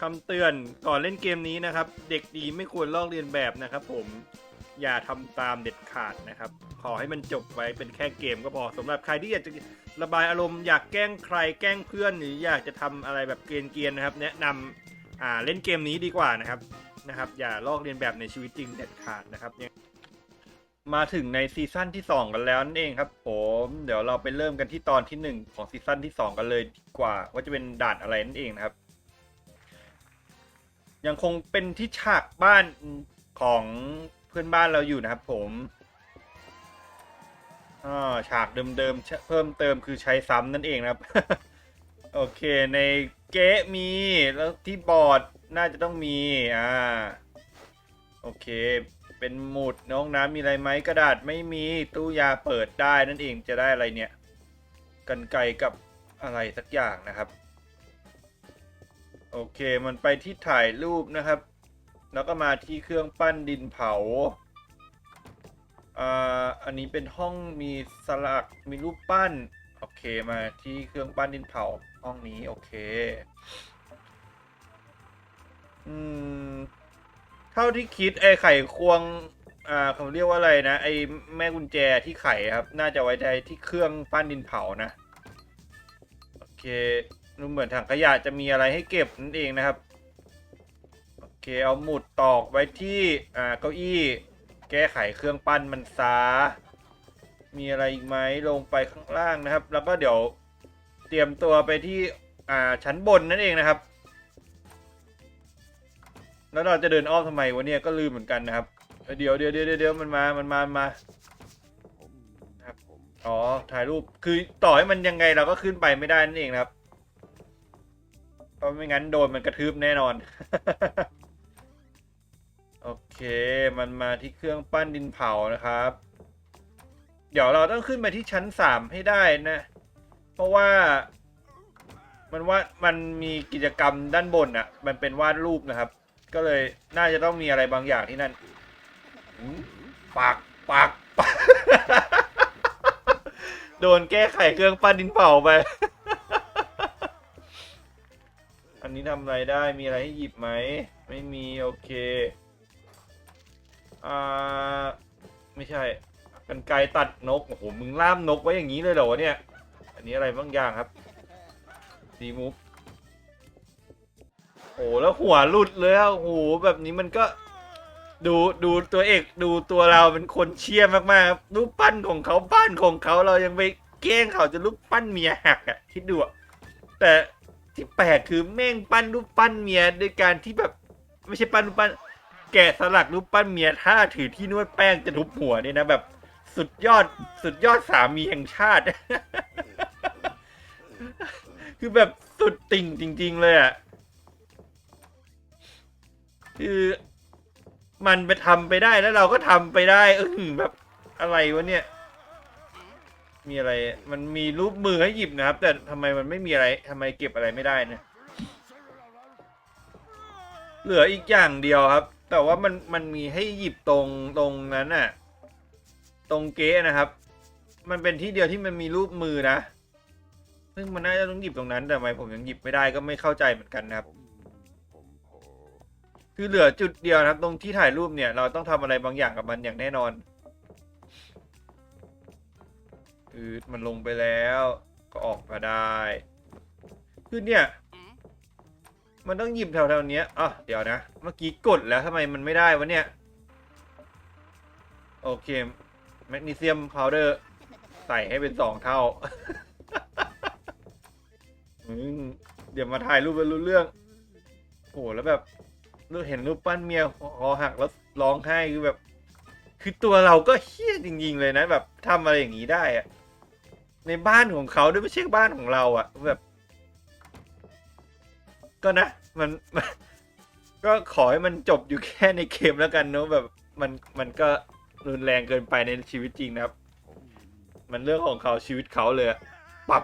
คำเตือนก่อนเล่นเกมนี้นะครับ เด็กดีไม่ควรลอกเรียนแบบนะครับ ผมอย่าทำตามเด็ดขาดนะครับ ขอให้มันจบไว้เป็นแค่เกมก็พอสำหรับใครที่อยากจะระบายอารมณ์อยากแกล้งใครแกล้งเพื่อนหรืออยากจะทำอะไรแบบเกรียนๆนะครับ แนะนำอ่าเล่นเกมนี้ดีกว่านะครับนะครับ อย่าลอกเรียนแบบในชีวิตจริงเด็ดขาดนะครับมาถึงในซีซั่นที่ 2 กันแล้วนั่นเองครับผมเดี๋ยวเราไปเริ่มกันที่ตอนที่ 1 ของซีซั่นที่ 2 กันเลยดีกว่า ว่าจะเป็นด่านอะไรนั่นเองนะครับ ยังคงเป็นที่ฉากบ้านของเพื่อนบ้านเราอยู่นะครับผมฉากเดิมๆเพิ่มเติมคือใช้ซ้ำนั่นเองนะครับ โอเคในเก๊ะมีแล้วที่บอร์ดน่าจะต้องมีอ่าโอเค เป็นหมุดน้องน้ำมีอะไรไหมกระดาษไม่มีตู้ยาเปิดได้นั่นเองจะได้อะไรเนี่ยกันไกลกับอะไรสักอย่างนะครับ โอเค มันไปที่ถ่ายรูปนะครับ แล้วก็มาที่เครื่องปั้นดินเผา อ่า อันนี้เป็นห้องมีสลัก มีรูปปั้น โอเค มาที่เครื่องปั้นดินเผาห้องนี้ โอเค อืม เท่าที่คิดไอ้ไข่ควง อ่าเขาเรียกว่าอะไรนะ ไอ้แม่กุญแจที่ไข่ครับ น่าจะไว้ใจที่เครื่องปั้นดินเผานะ โอเค ดูเหมือนถังขยะจะมีอะไรให้เก็บนั่นเองนะครับ โอเค เอาหมุดตอกไว้ที่อ่าเก้าอี้ แก้ไขเครื่องปั้นมันซา มีอะไรอีกไหมลงไปข้างล่างนะครับ แล้วก็เดี๋ยวเตรียมตัวไปที่อ่าชั้นบนนั่นเองนะครับ แล้วเราจะเดินอ้อมทำไมวะเนี่ยก็ลืมเหมือนกันนะครับ เดี๋ยวเดี๋ยวเดี๋ยวเดี๋ยวมันมามันมามาครับอ๋อถ่ายรูปคือต่อให้มันยังไงเราก็ขึ้นไปไม่ได้นั่นเองนะครับเพ ราะไม่งั้นโดนมันกระทืบแน่นอน โอเค มันมาที่เครื่องปั้นดินเผานะครับ เดี๋ยวเราต้องขึ้นไปที่ชั้นสามให้ได้นะ เพราะว่ามันว่ามันมีกิจกรรมด้านบนอะ มันเป็นวาดรูปนะครับ ก็เลยน่าจะต้องมีอะไรบางอย่างที่นั่นปากปากปากโดนแก้ไขเครื่องปั้นดินเผาไป อันนี้ทำอะไรได้มีอะไรให้หยิบไหม ไม่มีโอเค อ่า ไม่ใช่กันไกตัดนก โอ้โห มึงล่ามนกไว้อย่างนี้เลยเหรอเนี่ย อันนี้อะไรบางอย่างครับดีมูฟโอ้แล้วหัวหลุดเลยอะโอ้โหแบบนี้มันก็ดูดูตัวเอกดูตัวเราเป็นคนเชี่ยมากๆครับรูปปั้นของเขาบ้านของเขาเรายังไปแกล้งเขาจะรูปปั้นเมียหักอะคิดดูอะแต่ ที่แปลกคือแม่งปั้นรูปปั้นเมียด้วยการที่แบบ ไม่ใช่ปั้นรูปปั้น แกะสลักรูปปั้นเมียท่าถือที่นวดแป้งจะทุบหัวเนี่ยนะแบบ สุดยอดสุดยอดสามีแห่งชาติ คือแบบสุดติ่งจริง ๆ เลยอะคือมันไปทำไปได้แล้วเราก็ทำไปได้เออแบบอะไรวะเนี่ย มีอะไร มันมีรูปมือให้หยิบนะครับ แต่ทำไมมันไม่มีอะไรทำไมเก็บอะไรไม่ได้เนี่ย เหลืออีกอย่างเดียวครับ แต่ว่ามันมันมีให้หยิบตรงตรงนั้นน่ะ ตรงเก๊นะครับ มันเป็นที่เดียวที่มันมีรูปมือนะ ซึ่งมันน่าจะต้องหยิบตรงนั้น แต่ทำไมผมยังหยิบไม่ได้ก็ไม่เข้าใจเหมือนกันนะครับ คือเหลือจุดเดียวนะครับ ตรงที่ถ่ายรูปเนี่ย เราต้องทำอะไรบางอย่างกับมันอย่างแน่นอน คือมันลงไปแล้ว ก็ออกมาได้ คือเนี่ย มันต้องหยิบแถวๆเนี้ยอะเดี๋ยวนะ เมื่อกี้กดแล้วทำไมมันไม่ได้วะเนี่ย โอเค แมกนีเซียมพาวเดอร์ใส่ให้เป็นสองเท่า เดี๋ยวมาถ่ายรูปเป็นรู้เรื่อง โอ้แล้วแบบเห็นรูปปั้นเมียคอหักแล้วร้องไห้คือแบบ คือตัวเราก็เฮี้ยจริงๆเลยนะแบบทำอะไรอย่างนี้ได้อะ ในบ้านของเขาด้วยไม่ใช่บ้านของเราอะแบบ ก็นะมันมันก็ขอให้มันจบอยู่แค่ในเกมแล้วกันเนอะแบบมันมันก็รุนแรงเกินไปในชีวิตจริงนะครับ มันเรื่องของเขาชีวิตเขาเลยอะปับ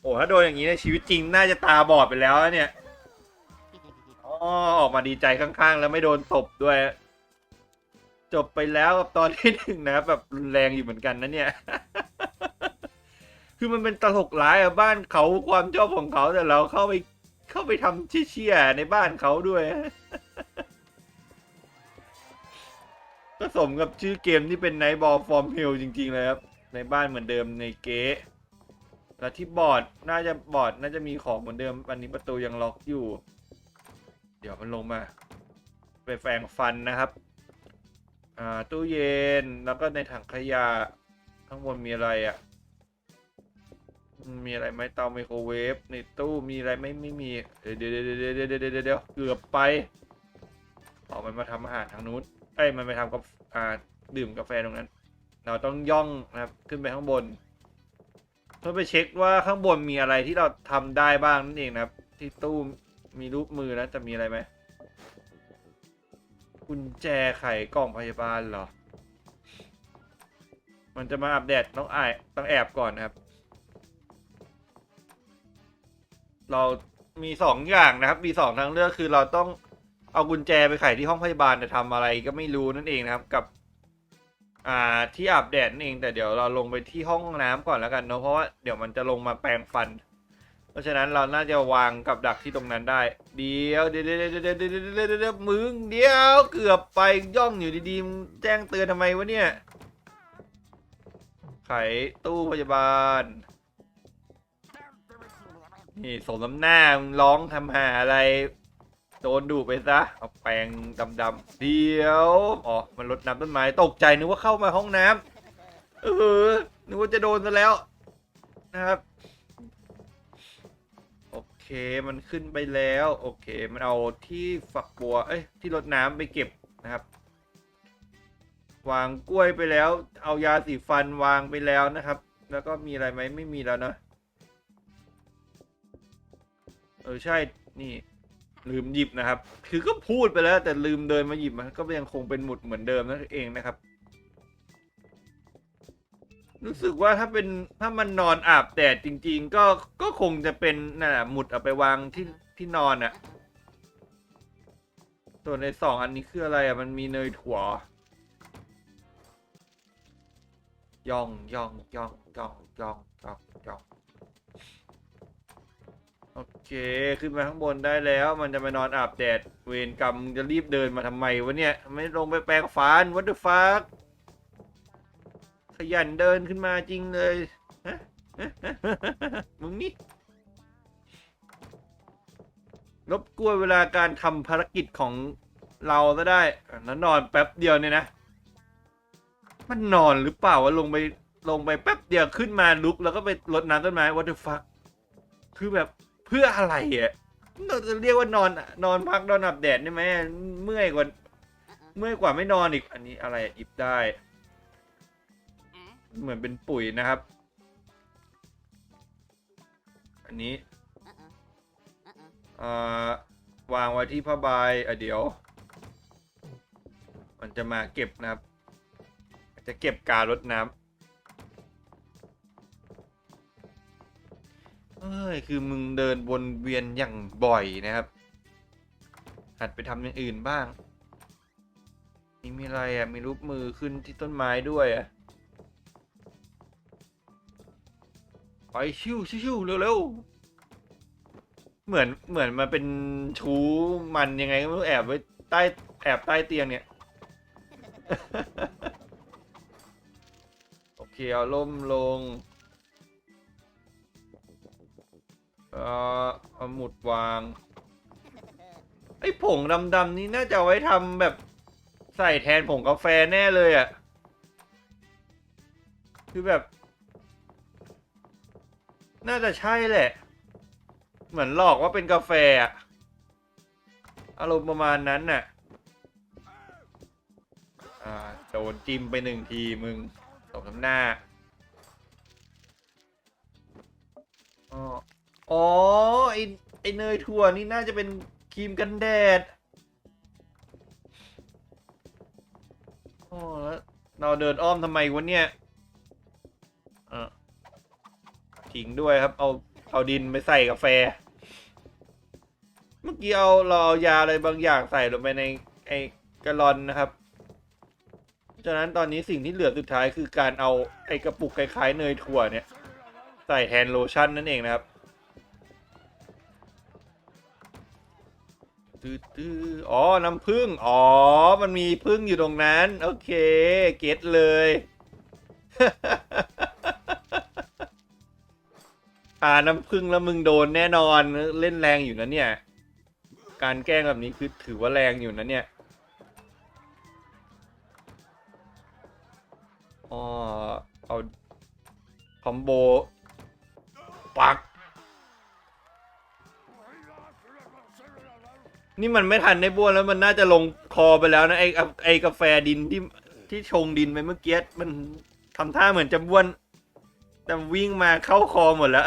โอ้ถ้าโดนอย่างนี้ในชีวิตจริงน่าจะตาบอดไปแล้วเนี่ยอ๋อออกมาดีใจข้างๆ แล้วไม่โดนตบด้วย จบไปแล้วกับตอนที่หนึ่งนะแบบรุนแรงอยู่เหมือนกันนะเนี่ย คือมันเป็นตลกร้ายอะบ้านเขาความชอบของเขาแต่เราเข้าไปเข้าไปทำเชี่ยในบ้านเขาด้วย ก็สมกับชื่อเกมที่เป็นไนบอลฟอร์มเฮลจริงๆเลยครับ ในบ้านเหมือนเดิมในเก๊แล้วที่บอร์ดน่าจะบอร์ดน่าจะมีของเหมือนเดิมอันนี้ประตูยังล็อกอยู่ เดี๋ยวมันลงมา ไปแฝงฟันนะครับ อ่าตู้เย็นแล้วก็ในถังขยะข้างบนมีอะไรอะ่ะ มีอะไรไหมเตาไมโครเวฟในตู้มีอะไรไหมไม่มีเดี๋ยวเดี๋ยวเดี๋ยวเดี๋ยวเดี๋ยวเดี๋ยวเกือบไปเอามันมาทำอาหารทางนู้นไอ้มันไปทำกับอ่าดื่มกาแฟตรงนั้น เราต้องย่องนะครับขึ้นไปข้างบนเพื่อไปเช็คว่าข้างบนมีอะไรที่เราทำได้บ้างนั่นเองนะครับ ที่ตู้มีรูปมือแล้วจะมีอะไรไหมกุญแจไขกล่องพยาบาลเหรอ มันจะมาอัปเดตต้องอายต้องแอบก่อนนะครับ เรามีสองอย่างนะครับ มีสองทางเลือกคือเราต้องเอากุญแจไปไขที่ห้องพยาบาลแต่ทำอะไรก็ไม่รู้นั่นเองนะครับ กับอ่าที่อาบแดดนั่นเองแต่เดี๋ยวเราลงไปที่ห้องน้ำก่อนแล้วกันเนาะเพราะว่าเดี๋ยวมันจะลงมาแปรงฟัน เพราะฉะนั้นเราน่าจะวางกับดักที่ตรงนั้นได้ เดียวเดี๋ยวเดี๋ยวเดียวเดียวมึงเดียวเกือบไปย่องอยู่ดีๆแจ้งเตือนทำไมวะเนี่ย ไขตู้พยาบาล นี่สมน้ำหน้ามึงร้องทำหาอะไร โดนดูไปซะ เอาแปรงดำๆเดี๋ยว อ๋อ มันลดน้ำต้นไม้ ตกใจนึกว่าเข้ามาห้องน้ำเออนึกว่าจะโดนซะแล้ว นะครับ โอเค มันขึ้นไปแล้ว โอเค มันเอาที่ฝักบัว เอ้ย ที่รดน้ำไปเก็บนะครับ วางกล้วยไปแล้ว เอายาสีฟันวางไปแล้วนะครับ แล้วก็มีอะไรไหมไม่มีแล้วนะ เออใช่นี่ ลืมหยิบนะครับ คือก็พูดไปแล้ว แต่ลืมเดินมาหยิบมันก็ยังคงเป็นหมุดเหมือนเดิมนั่นเองนะครับ รู้สึกว่าถ้าเป็นถ้ามันนอนอาบแดดจริง ๆ ก็ก็คงจะเป็นน่ะหมุดเอาไปวางที่ที่นอนอะ่ะส่วนในสองอันนี้คืออะไรอะ่ะ มันมีเนยถั่ว ย่องย่องย่องย่องย่องย่องย่อง โอเค ขึ้นมาข้างบนได้แล้ว มันจะมานอนอาบแดด เวรกรรมจะรีบเดินมาทำไมวะเนี่ย ไม่ลงไปแปรงฟัน what the fuck ขยันเดินขึ้นมาจริงเลยฮะฮะฮะฮะฮะมึงนี่รบกวนเวลาการทำภารกิจของเราซะได้แล้วนอนแป๊บเดียวเนี่ยนะ มันนอนหรือเปล่าวะลงไปลงไปแป๊บเดียวขึ้นมาลุกแล้วก็ไปรดน้ำต้นไม้ what the fuck คือแบบ พื่ออะไรอะเราจะเรียกว่านอนนอนพักนอนอาบแดดได้ไหมเมื่อยกว่าเมื่อยกว่าไม่นอนอีก อันนี้อะไรอะหยิบได้ เหมือนเป็นปุ๋ยนะครับ อันนี้เอ่อวางไว้ที่ผ้าใบอะเดี๋ยว มันจะมาเก็บนะครับ จะเก็บการรดน้ำ ยคือมึงเดินวนเวียนอย่างบ่อยนะครับ หัดไปทำอย่างอื่นบ้างนี่มีอะไรอะ มีรูปมือขึ้นที่ต้นไม้ด้วยอะ ไปชิวชิวๆเร็วๆ เหมือนเหมือนมันเป็นชู้มันยังไงก็ไม่รู้แอบไว้ใต้แอบใต้เตียงเนี่ย โอเค เอาล่มลง เอ่อเอาหมุดวาง ไอ้ผงดำๆนี่น่าจะเอาไว้ทำแบบใส่แทนผงกาแฟแน่เลยอะ่ะ คือแบบ น่าจะใช่แหละ เหมือนหลอกว่าเป็นกาแฟอะอารมณ์ประมาณนั้นน่ะ อ่าโดนจิ้มไปหนึ่งทีมึงตบน้ำหน้าอ๋อ อ๋อไอไอเนยถั่วนี่น่าจะเป็นครีมกันแดดอ๋อแล้วเราเดินอ้อมทำไมวะเนี่ยเออทิ้งด้วยครับ เอาเอาดินไปใส่กาแฟ เมื่อกี้เอาเราเอายาอะไรบางอย่างใส่ลงไปในไอ้กะลอนนะครับฉะนั้นตอนนี้สิ่งที่เหลือสุดท้ายคือการเอาไอ้กระปุกคล้ายๆเนยถั่วเนี่ย ใส่แทนโลชั่นนั่นเองนะครับ ตื้อออ๋อ น้ำผึ้งอ๋อ มันมีผึ้งอยู่ตรงนั้น โอเค เก็ตเลยทาน้ำผึ้งแล้วมึงโดนแน่นอน เล่นแรงอยู่นะเนี่ย การแกล้งแบบนี้คือถือว่าแรงอยู่นะเนี่ยอ๋อเอาคอมโบ ปัก นี่มันไม่ทันได้บ้วนแล้วมันน่าจะลงคอไปแล้วนะไอไอกาแฟดินที่ที่ชงดินไปเมื่อกี้มันทำท่าเหมือนจะบ้วน แต่วิ่งมาเข้าคอหมดแล้ว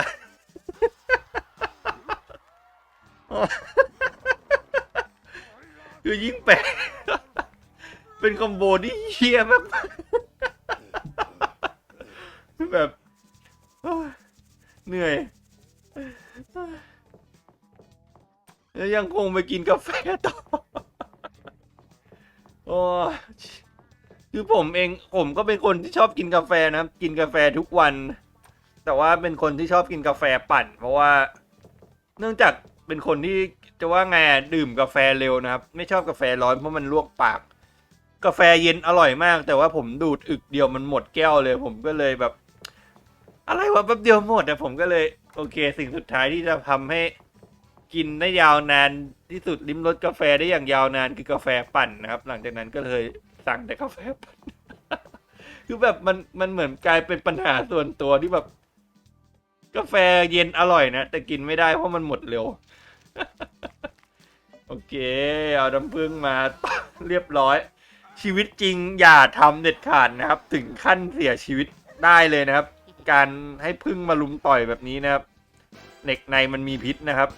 คือยิ่งแปลกเป็นคอมโบที่เฮี้ยมากแบบเหนื่อย ยังคงไปกินกาแฟต่อ โอ้คือผมเองผมก็เป็นคนที่ชอบกินกาแฟนะครับกินกาแฟทุกวัน แต่ว่าเป็นคนที่ชอบกินกาแฟปั่น เพราะว่าเนื่องจากเป็นคนที่จะว่าไงดื่มกาแฟเร็วนะครับ ไม่ชอบกาแฟร้อนเพราะมันลวกปาก กาแฟเย็นอร่อยมาก แต่ว่าผมดูดอึกเดียวมันหมดแก้วเลย ผมก็เลยแบบ อะไรวะแป๊บเดียวหมดแต่ผมก็เลย โอเค สิ่งสุดท้ายที่จะทำให้ กินได้ยาวนานที่สุดลิ้มรสกาแฟได้อย่างยาวนานคือกาแฟปั่นนะครับ หลังจากนั้นก็เลยสั่งแต่กาแฟปั่น คือแบบมันมันเหมือนกลายเป็นปัญหาส่วนตัวที่แบบ กาแฟเย็นอร่อยนะ แต่กินไม่ได้เพราะมันหมดเร็ว โอเค เอาน้ำผึ้งมา เรียบร้อย ชีวิตจริงอย่าทำเด็ดขาดนะครับ ถึงขั้นเสียชีวิตได้เลยนะครับ การให้พึ่งมาลุมต่อยแบบนี้นะครับเหล็กในมันมีพิษนะครับ